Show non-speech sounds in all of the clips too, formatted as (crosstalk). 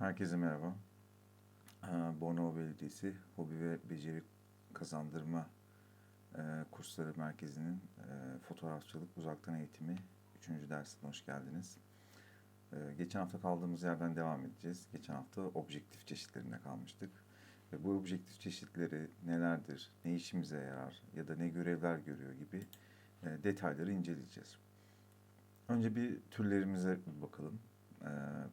Herkese merhaba. Ee, Bornova Belediyesi Hobi ve Beceri Kazandırma e, Kursları Merkezi'nin e, fotoğrafçılık uzaktan eğitimi 3. dersine hoş geldiniz. Ee, Geçen hafta kaldığımız yerden devam edeceğiz. Geçen hafta objektif çeşitlerine kalmıştık. Ve bu objektif çeşitleri nelerdir, ne işimize yarar ya da ne görevler görüyor gibi e, detayları inceleyeceğiz. Önce bir türlerimize bir bakalım. Ee,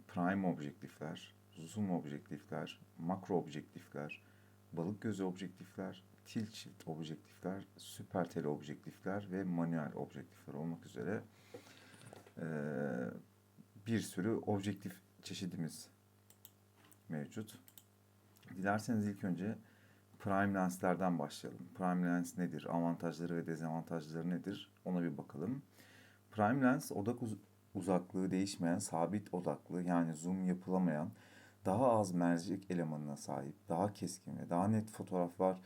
Prime objektifler, zoom objektifler, makro objektifler, balık gözü objektifler, tilt objektifler, süper tele objektifler ve manuel objektifler olmak üzere ee, bir sürü objektif çeşidimiz mevcut. Dilerseniz ilk önce prime lenslerden başlayalım. Prime lens nedir? Avantajları ve dezavantajları nedir? Ona bir bakalım. Prime lens odak uz- uzaklığı değişmeyen sabit odaklı yani zoom yapılamayan daha az mercek elemanına sahip, daha keskin ve daha net fotoğraflar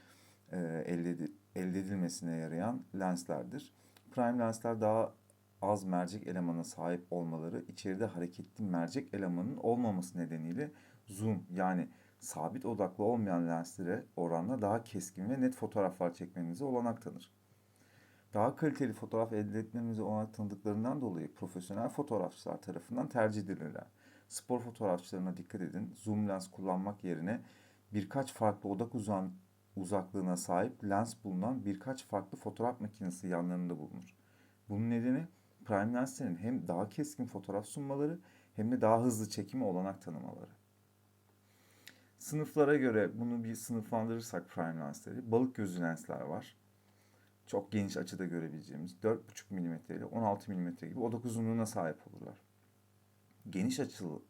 e, elde, elde edilmesine yarayan lenslerdir. Prime lensler daha az mercek elemana sahip olmaları içeride hareketli mercek elemanın olmaması nedeniyle zoom yani sabit odaklı olmayan lenslere oranla daha keskin ve net fotoğraflar çekmenize olanak tanır. Daha kaliteli fotoğraf elde etmemize olanak tanıdıklarından dolayı profesyonel fotoğrafçılar tarafından tercih edilirler. Spor fotoğrafçılarına dikkat edin. Zoom lens kullanmak yerine birkaç farklı odak uzan, uzaklığına sahip lens bulunan birkaç farklı fotoğraf makinesi yanlarında bulunur. Bunun nedeni prime lenslerin hem daha keskin fotoğraf sunmaları hem de daha hızlı çekime olanak tanımaları. Sınıflara göre bunu bir sınıflandırırsak prime lensleri, balık gözü lensler var çok geniş açıda görebileceğimiz 4,5 mm ile 16 mm gibi odak uzunluğuna sahip olurlar. Geniş açılı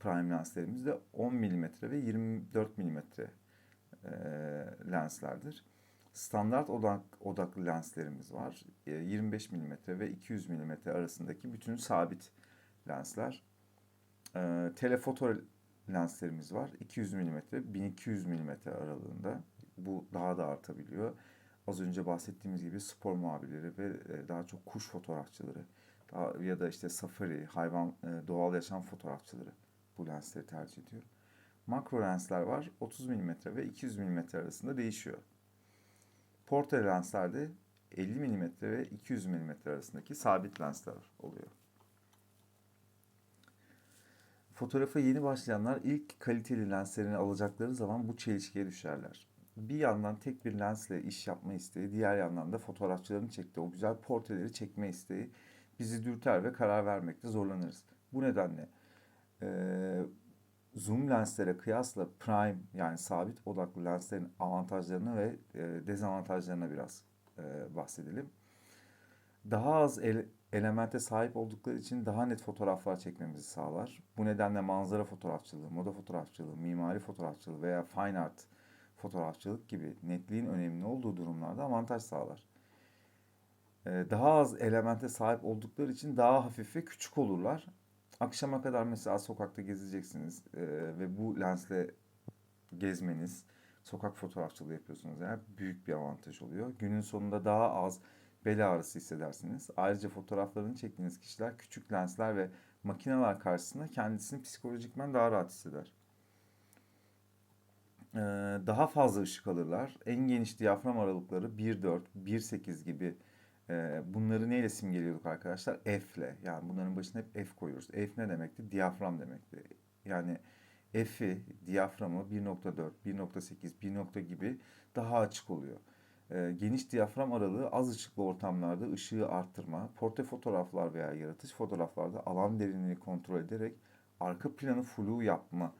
prime lenslerimiz de 10 mm ve 24 mm e, lenslerdir. Standart odak, odaklı lenslerimiz var. E, 25 mm ve 200 mm arasındaki bütün sabit lensler. E, telefoto lenslerimiz var. 200 mm, 1200 mm aralığında. Bu daha da artabiliyor az önce bahsettiğimiz gibi spor muhabirleri ve e, daha çok kuş fotoğrafçıları ya da işte safari, hayvan, e, doğal yaşam fotoğrafçıları bu lensleri tercih ediyor. Makro lensler var. 30 mm ve 200 mm arasında değişiyor. Portre lenslerde 50 mm ve 200 mm arasındaki sabit lensler oluyor. Fotoğrafa yeni başlayanlar ilk kaliteli lenslerini alacakları zaman bu çelişkiye düşerler bir yandan tek bir lensle iş yapma isteği, diğer yandan da fotoğrafçıların çektiği o güzel portreleri çekme isteği bizi dürter ve karar vermekte zorlanırız. Bu nedenle e, zoom lenslere kıyasla prime yani sabit odaklı lenslerin avantajlarına ve e, dezavantajlarına biraz e, bahsedelim. Daha az ele, elemente sahip oldukları için daha net fotoğraflar çekmemizi sağlar. Bu nedenle manzara fotoğrafçılığı, moda fotoğrafçılığı, mimari fotoğrafçılığı veya fine art fotoğrafçılık gibi netliğin önemli olduğu durumlarda avantaj sağlar. Ee, daha az elemente sahip oldukları için daha hafif ve küçük olurlar. Akşama kadar mesela sokakta gezeceksiniz e, ve bu lensle gezmeniz, sokak fotoğrafçılığı yapıyorsunuz yani büyük bir avantaj oluyor. Günün sonunda daha az bel ağrısı hissedersiniz. Ayrıca fotoğraflarını çektiğiniz kişiler küçük lensler ve makineler karşısında kendisini psikolojikmen daha rahat hisseder daha fazla ışık alırlar. En geniş diyafram aralıkları 1.4, 1.8 gibi. Bunları neyle simgeliyorduk arkadaşlar? F ile. Yani bunların başına hep F koyuyoruz. F ne demekti? Diyafram demekti. Yani F'i, diyaframı 1.4, 1.8, 1 nokta gibi daha açık oluyor. Geniş diyafram aralığı az ışıklı ortamlarda ışığı arttırma, portre fotoğraflar veya yaratış fotoğraflarda alan derinliğini kontrol ederek arka planı flu yapma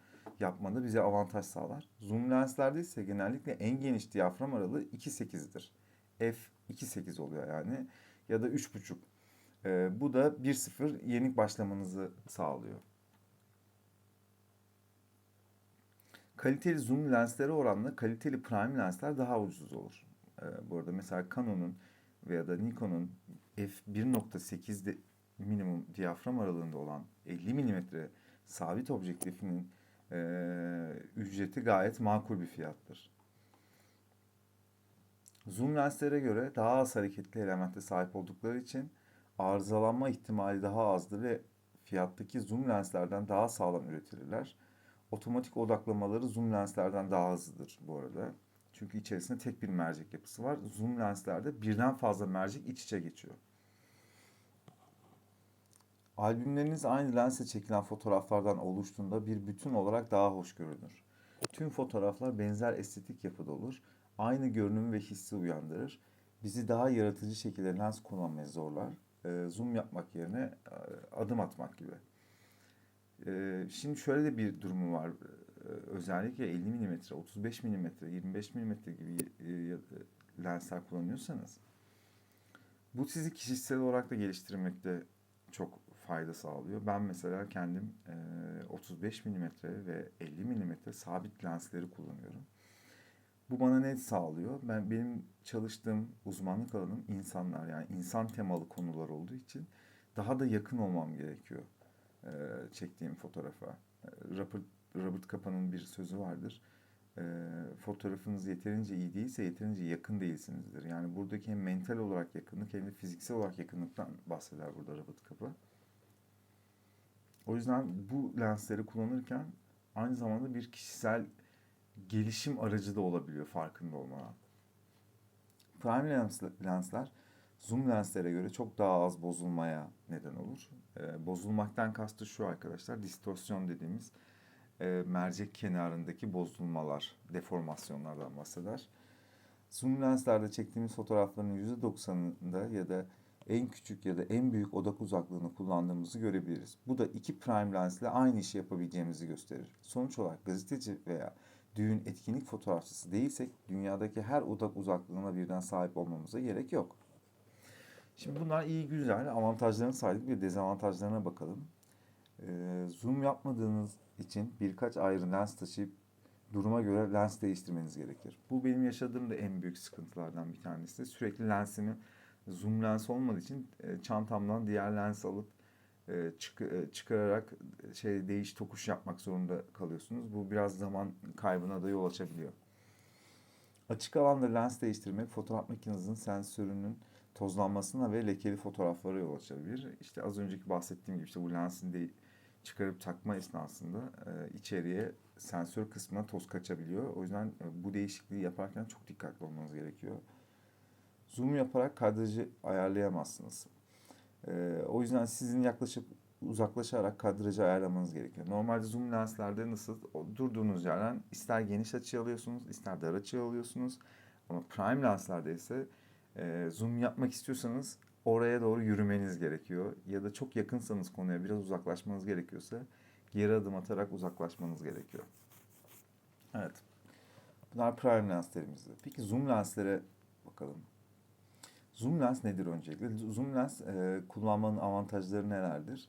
yapmada bize avantaj sağlar. Zoom lenslerde ise genellikle en geniş diyafram aralığı 2.8'dir. F 2.8 oluyor yani ya da 3.5. Ee, bu da 1.0 yenik başlamanızı sağlıyor. Kaliteli zoom lenslere oranla kaliteli prime lensler daha ucuz olur. Ee, bu arada mesela Canon'un veya da Nikon'un f1.8'de minimum diyafram aralığında olan 50 mm sabit objektifinin e, ücreti gayet makul bir fiyattır. Zoom lenslere göre daha az hareketli elemente sahip oldukları için arızalanma ihtimali daha azdır ve fiyattaki zoom lenslerden daha sağlam üretilirler. otomatik odaklamaları zoom lenslerden daha hızlıdır bu arada. Çünkü içerisinde tek bir mercek yapısı var. Zoom lenslerde birden fazla mercek iç içe geçiyor. Albümleriniz aynı lensle çekilen fotoğraflardan oluştuğunda bir bütün olarak daha hoş görünür. Tüm fotoğraflar benzer estetik yapıda olur. Aynı görünüm ve hissi uyandırır. Bizi daha yaratıcı şekilde lens kullanmaya zorlar. Ee, zoom yapmak yerine e, adım atmak gibi. Ee, şimdi şöyle de bir durumu var. Ee, özellikle 50 mm, 35 mm, 25 mm gibi e, e, lensler kullanıyorsanız bu sizi kişisel olarak da geliştirmekte çok fayda sağlıyor. Ben mesela kendim e, 35 mm ve 50 mm sabit lensleri kullanıyorum. Bu bana ne sağlıyor? Ben benim çalıştığım uzmanlık alanım insanlar yani insan temalı konular olduğu için daha da yakın olmam gerekiyor e, çektiğim fotoğrafa. Robert, Robert Capa'nın bir sözü vardır. E, fotoğrafınız yeterince iyi değilse yeterince yakın değilsinizdir. Yani buradaki hem mental olarak yakınlık hem de fiziksel olarak yakınlıktan bahseder burada Robert Capa. O yüzden bu lensleri kullanırken aynı zamanda bir kişisel gelişim aracı da olabiliyor farkında olmadan. Prime lens, lensler zoom lenslere göre çok daha az bozulmaya neden olur. Ee, bozulmaktan kastı şu arkadaşlar, distorsiyon dediğimiz e, mercek kenarındaki bozulmalar, deformasyonlardan bahseder. Zoom lenslerde çektiğimiz fotoğrafların %90'ında ya da en küçük ya da en büyük odak uzaklığını kullandığımızı görebiliriz. Bu da iki prime lensle aynı işi yapabileceğimizi gösterir. Sonuç olarak gazeteci veya düğün etkinlik fotoğrafçısı değilsek dünyadaki her odak uzaklığına birden sahip olmamıza gerek yok. Şimdi bunlar iyi güzel avantajlarını saydık bir dezavantajlarına bakalım. Ee, zoom yapmadığınız için birkaç ayrı lens taşıyıp duruma göre lens değiştirmeniz gerekir. Bu benim yaşadığım da en büyük sıkıntılardan bir tanesi. Sürekli lensimi zoom lens olmadığı için e, çantamdan diğer lens alıp e, çık- e, çıkararak e, şey değiş tokuş yapmak zorunda kalıyorsunuz. Bu biraz zaman kaybına da yol açabiliyor. Açık alanda lens değiştirmek fotoğraf makinesinin sensörünün tozlanmasına ve lekeli fotoğraflara yol açabilir. İşte az önceki bahsettiğim gibi işte bu lensin de çıkarıp takma esnasında e, içeriye sensör kısmına toz kaçabiliyor. O yüzden e, bu değişikliği yaparken çok dikkatli olmanız gerekiyor. Zoom yaparak kadrajı ayarlayamazsınız. E, o yüzden sizin yaklaşıp uzaklaşarak kadrajı ayarlamanız gerekiyor. Normalde zoom lenslerde nasıl durduğunuz yerden ister geniş açı alıyorsunuz, ister dar açı alıyorsunuz. Ama prime lenslerde ise e, zoom yapmak istiyorsanız oraya doğru yürümeniz gerekiyor. Ya da çok yakınsanız konuya biraz uzaklaşmanız gerekiyorsa geri adım atarak uzaklaşmanız gerekiyor. Evet. Bunlar prime lenslerimizdi. Peki zoom lenslere bakalım. Zoom lens nedir öncelikle? Zoom lens e, kullanmanın avantajları nelerdir?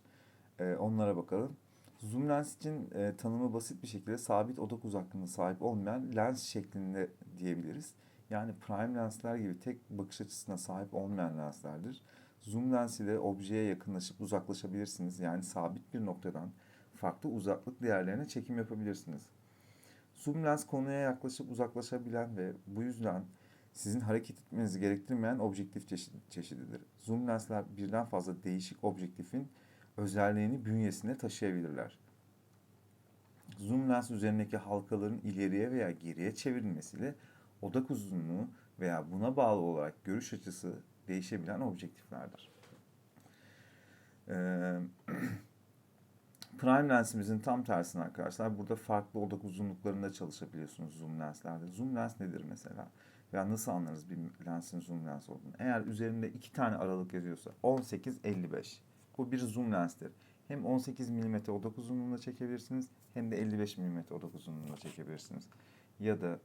E, onlara bakalım. Zoom lens için e, tanımı basit bir şekilde sabit odak uzaklığına sahip olmayan lens şeklinde diyebiliriz. Yani prime lensler gibi tek bakış açısına sahip olmayan lenslerdir. Zoom lens ile objeye yakınlaşıp uzaklaşabilirsiniz. Yani sabit bir noktadan farklı uzaklık değerlerine çekim yapabilirsiniz. Zoom lens konuya yaklaşıp uzaklaşabilen ve bu yüzden sizin hareket etmenizi gerektirmeyen objektif çeşidi- çeşididir. Zoom lensler birden fazla değişik objektifin özelliğini bünyesinde taşıyabilirler. Zoom lens üzerindeki halkaların ileriye veya geriye çevrilmesiyle odak uzunluğu veya buna bağlı olarak görüş açısı değişebilen objektiflerdir. Ee, (clears throat) Prime lensimizin tam tersine arkadaşlar burada farklı odak uzunluklarında çalışabiliyorsunuz zoom lenslerde. Zoom lens nedir mesela? Veya nasıl anlarız bir lensin zoom lens olduğunu? Eğer üzerinde iki tane aralık yazıyorsa 18-55 bu bir zoom lenstir. Hem 18 mm odak uzunluğunda çekebilirsiniz hem de 55 mm odak uzunluğunda çekebilirsiniz. Ya da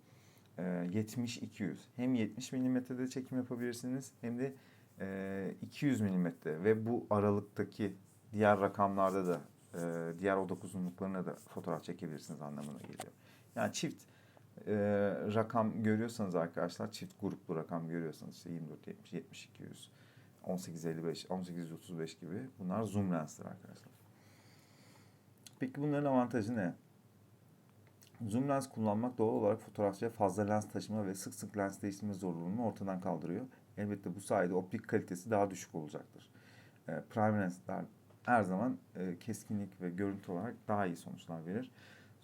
e, 70-200 hem 70 mm'de çekim yapabilirsiniz hem de e, 200 mm ve bu aralıktaki diğer rakamlarda da e, diğer odak uzunluklarına da fotoğraf çekebilirsiniz anlamına geliyor. Yani çift e, rakam görüyorsanız arkadaşlar çift gruplu rakam görüyorsanız işte 24 70 70 200 18 55 18 35 gibi bunlar zoom lensler arkadaşlar. Peki bunların avantajı ne? Zoom lens kullanmak doğal olarak fotoğrafçıya fazla lens taşıma ve sık sık lens değiştirme zorunluluğunu ortadan kaldırıyor. Elbette bu sayede optik kalitesi daha düşük olacaktır. E, prime lensler her zaman e, keskinlik ve görüntü olarak daha iyi sonuçlar verir.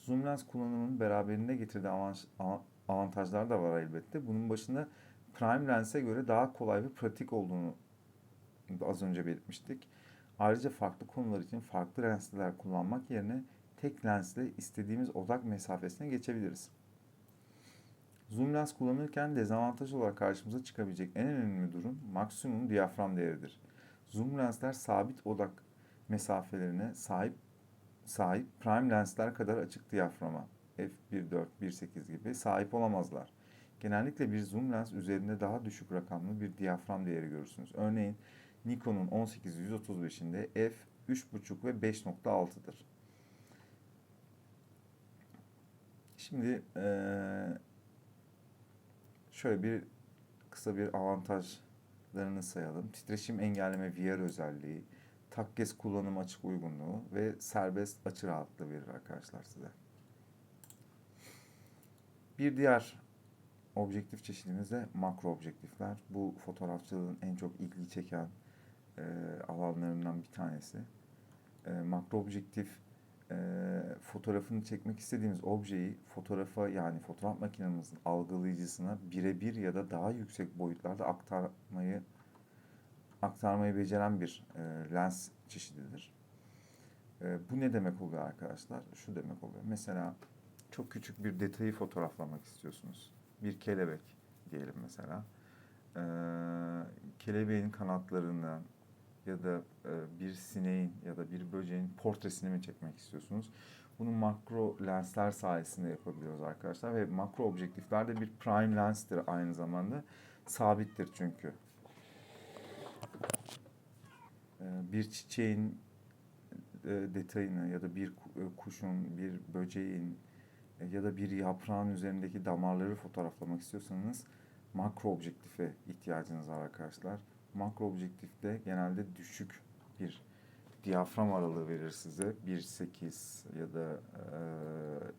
Zoom lens kullanımının beraberinde getirdiği avantaj- av- avantajlar da var elbette. Bunun başında prime lens'e göre daha kolay ve pratik olduğunu az önce belirtmiştik. Ayrıca farklı konular için farklı lensler kullanmak yerine tek lensle istediğimiz odak mesafesine geçebiliriz. Zoom lens kullanırken dezavantaj olarak karşımıza çıkabilecek en önemli durum maksimum diyafram değeridir. Zoom lensler sabit odak mesafelerine sahip sahip prime lensler kadar açık diyaframa f1.4, 1.8 gibi sahip olamazlar. Genellikle bir zoom lens üzerinde daha düşük rakamlı bir diyafram değeri görürsünüz. Örneğin Nikon'un 18-135'inde f 3.5 ve 5.6'dır. Şimdi şöyle bir kısa bir avantajlarını sayalım. Titreşim engelleme VR özelliği, tak gez kullanım açık uygunluğu ve serbest açı rahatlığı verir arkadaşlar size. Bir diğer objektif çeşidimiz de makro objektifler. Bu fotoğrafçılığın en çok ilgi çeken e, alanlarından bir tanesi. E, makro objektif e, fotoğrafını çekmek istediğimiz objeyi fotoğrafa yani fotoğraf makinemizin algılayıcısına birebir ya da daha yüksek boyutlarda aktarmayı aktarmayı beceren bir e, lens çeşididir. E, bu ne demek oluyor arkadaşlar? Şu demek oluyor. Mesela çok küçük bir detayı fotoğraflamak istiyorsunuz. Bir kelebek diyelim mesela. E, kelebeğin kanatlarından ya da e, bir sineğin ya da bir böceğin portresini mi çekmek istiyorsunuz? Bunu makro lensler sayesinde yapabiliyoruz arkadaşlar ve makro objektifler de bir prime lenstir aynı zamanda. Sabittir çünkü. Ee, bir çiçeğin e, detayını ya da bir e, kuşun, bir böceğin e, ya da bir yaprağın üzerindeki damarları fotoğraflamak istiyorsanız makro objektife ihtiyacınız var arkadaşlar. Makro objektifte genelde düşük bir diyafram aralığı verir size. 1.8 ya da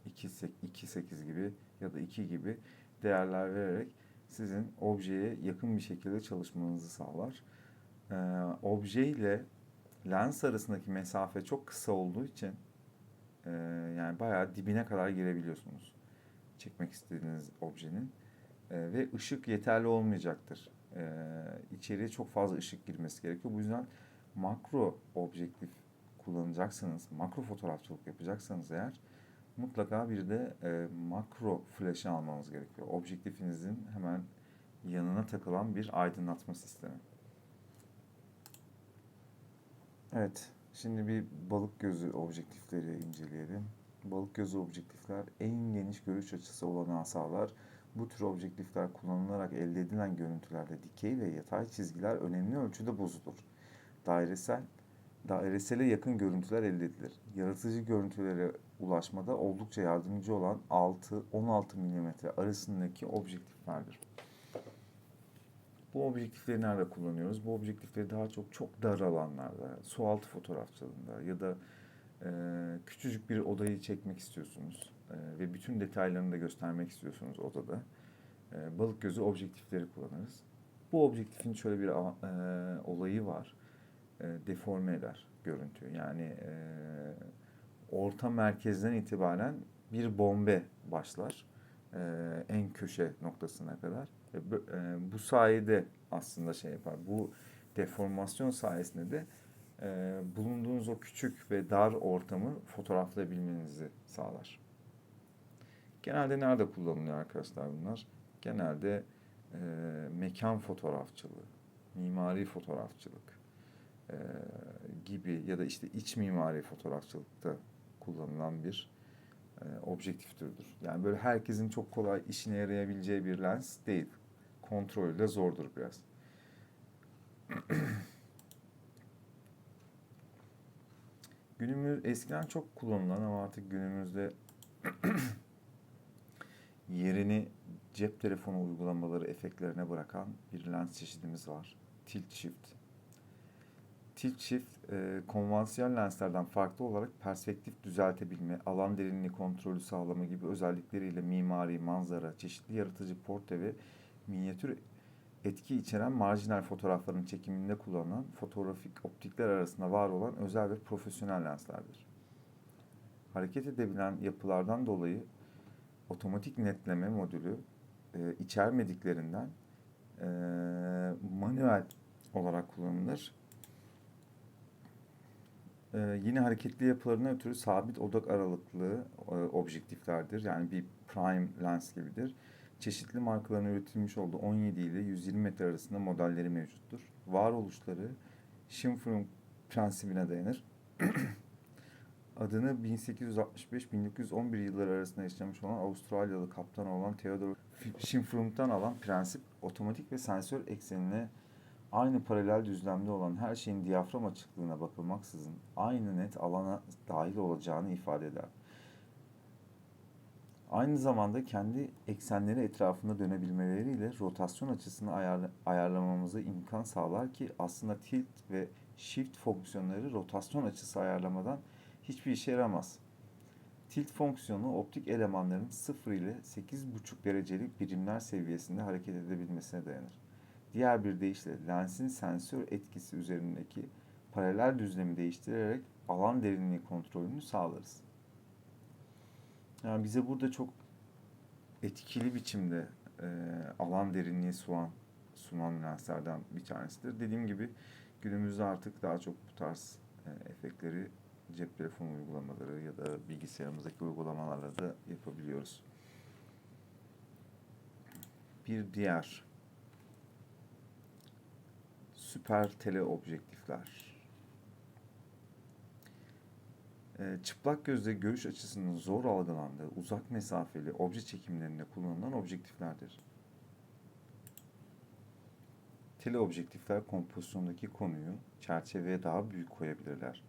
e, 2.8 2.8 gibi ya da 2 gibi değerler vererek sizin objeye yakın bir şekilde çalışmanızı sağlar. Ee, obje ile lens arasındaki mesafe çok kısa olduğu için e, yani bayağı dibine kadar girebiliyorsunuz çekmek istediğiniz objenin E, ve ışık yeterli olmayacaktır. E, içeriye çok fazla ışık girmesi gerekiyor. Bu yüzden makro objektif kullanacaksanız, makro fotoğrafçılık yapacaksanız eğer mutlaka bir de e, makro flash almanız gerekiyor. Objektifinizin hemen yanına takılan bir aydınlatma sistemi. Evet, şimdi bir balık gözü objektifleri inceleyelim. Balık gözü objektifler en geniş görüş açısı olanağı sağlar. Bu tür objektifler kullanılarak elde edilen görüntülerde dikey ve yatay çizgiler önemli ölçüde bozulur. Dairesel, dairesele yakın görüntüler elde edilir. Yaratıcı görüntülere ulaşmada oldukça yardımcı olan 6-16 mm arasındaki objektiflerdir. Bu objektifleri nerede kullanıyoruz? Bu objektifleri daha çok çok dar alanlarda, sualtı fotoğrafçılığında ya da e, küçücük bir odayı çekmek istiyorsunuz e, ve bütün detaylarını da göstermek istiyorsunuz odada. E, balık gözü objektifleri kullanırız. Bu objektifin şöyle bir e, olayı var. E, deforme eder görüntüyü. Yani e, orta merkezden itibaren bir bombe başlar. E, en köşe noktasına kadar. Bu- e, bu sayede aslında şey yapar. Bu deformasyon sayesinde de e, bulunduğunuz o küçük ve dar ortamı fotoğraflayabilmenizi sağlar. Genelde nerede kullanılıyor arkadaşlar bunlar? Genelde e, mekan fotoğrafçılığı, mimari fotoğrafçılık e, gibi ya da işte iç mimari fotoğrafçılıkta kullanılan bir e, objektif türüdür. Yani böyle herkesin çok kolay işine yarayabileceği bir lens değil. Kontrolü de zordur biraz. (clears throat) Günümüz eskiden çok kullanılan ama artık günümüzde (clears throat) yerini cep telefonu uygulamaları efektlerine bırakan bir lens çeşidimiz var. Tilt Shift. Tilt Shift, e, konvansiyonel lenslerden farklı olarak perspektif düzeltebilme, alan derinliği kontrolü sağlama gibi özellikleriyle mimari, manzara, çeşitli yaratıcı portre ve minyatür etki içeren marjinal fotoğrafların çekiminde kullanılan fotoğrafik optikler arasında var olan özel ve profesyonel lenslerdir. hareket edebilen yapılardan dolayı otomatik netleme modülü e, içermediklerinden e, manuel olarak kullanılır. Yine hareketli yapılarına ötürü sabit odak aralıklı e, objektiflerdir. Yani bir prime lens gibidir. Çeşitli markaların üretilmiş olduğu 17 ile 120 metre arasında modelleri mevcuttur. Varoluşları Schimflug prensibine dayanır. (clears throat) Adını 1865-1911 yılları arasında yaşamış olan Avustralyalı kaptan olan Theodor Schimflug'dan alan prensip otomatik ve sensör eksenine aynı paralel düzlemde olan her şeyin diyafram açıklığına bakılmaksızın aynı net alana dahil olacağını ifade eder. Aynı zamanda kendi eksenleri etrafında dönebilmeleriyle rotasyon açısını ayar, ayarlamamıza imkan sağlar ki aslında tilt ve shift fonksiyonları rotasyon açısı ayarlamadan hiçbir işe yaramaz. Tilt fonksiyonu optik elemanların 0 ile 8,5 derecelik birimler seviyesinde hareket edebilmesine dayanır. Diğer bir deyişle lensin sensör etkisi üzerindeki paralel düzlemi değiştirerek alan derinliği kontrolünü sağlarız. Yani bize burada çok etkili biçimde e, alan derinliği sunan, sunan lenslerden bir tanesidir. Dediğim gibi günümüzde artık daha çok bu tarz e, efektleri cep telefonu uygulamaları ya da bilgisayarımızdaki uygulamalarla da yapabiliyoruz. Bir diğer süper tele objektifler. Ee, çıplak gözle görüş açısının zor algılandığı uzak mesafeli obje çekimlerinde kullanılan objektiflerdir. Teleobjektifler kompozisyondaki konuyu çerçeveye daha büyük koyabilirler.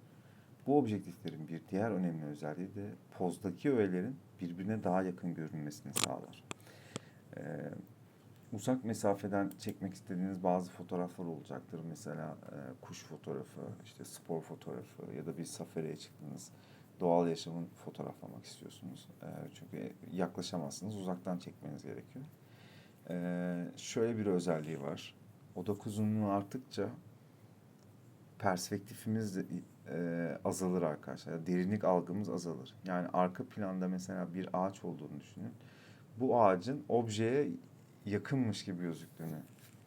Bu objektiflerin bir diğer önemli özelliği de pozdaki öğelerin birbirine daha yakın görünmesini sağlar. Ee, uzak mesafeden çekmek istediğiniz bazı fotoğraflar olacaktır. Mesela e, kuş fotoğrafı, işte spor fotoğrafı ya da bir safariye çıktınız. Doğal yaşamın fotoğraflamak istiyorsunuz. E, çünkü yaklaşamazsınız. Uzaktan çekmeniz gerekiyor. E, şöyle bir özelliği var. Odak uzunluğu arttıkça perspektifimiz de e, azalır arkadaşlar. Derinlik algımız azalır. Yani arka planda mesela bir ağaç olduğunu düşünün. Bu ağacın objeye yakınmış gibi gözüktüğünü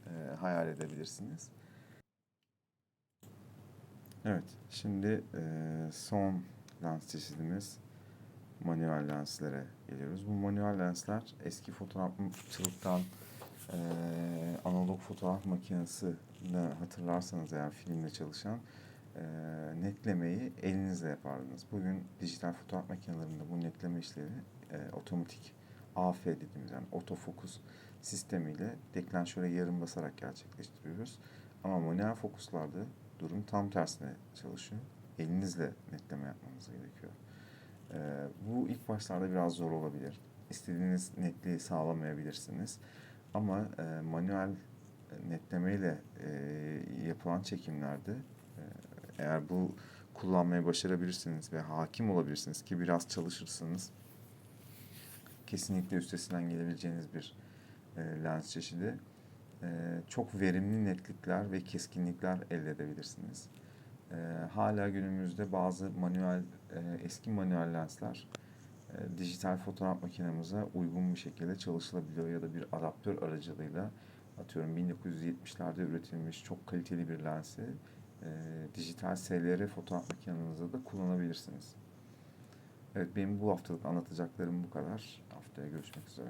e, hayal edebilirsiniz. Evet, şimdi e, son lens çeşidimiz manuel lenslere geliyoruz. Bu manuel lensler eski fotoğrafçılıktan e, analog fotoğraf makinesini hatırlarsanız eğer filmde çalışan e, netlemeyi elinizle yapardınız. Bugün dijital fotoğraf makinelerinde bu netleme işleri e, otomatik AF dediğimiz yani otofokus sistemiyle deklanşöre yarım basarak gerçekleştiriyoruz. Ama manuel fokuslarda durum tam tersine çalışıyor. Elinizle netleme yapmanız gerekiyor. Ee, bu ilk başlarda biraz zor olabilir. İstediğiniz netliği sağlamayabilirsiniz. Ama e, manuel netlemeyle e, yapılan çekimlerde e, eğer bu kullanmayı başarabilirsiniz ve hakim olabilirsiniz ki biraz çalışırsanız kesinlikle üstesinden gelebileceğiniz bir e, lens çeşidi. E, çok verimli netlikler ve keskinlikler elde edebilirsiniz. E, hala günümüzde bazı manuel, e, eski manuel lensler e, dijital fotoğraf makinemize uygun bir şekilde çalışılabiliyor ya da bir adaptör aracılığıyla atıyorum 1970'lerde üretilmiş çok kaliteli bir lensi e, dijital SLR fotoğraf makinenizde de kullanabilirsiniz. Evet benim bu haftalık anlatacaklarım bu kadar. Haftaya görüşmek üzere.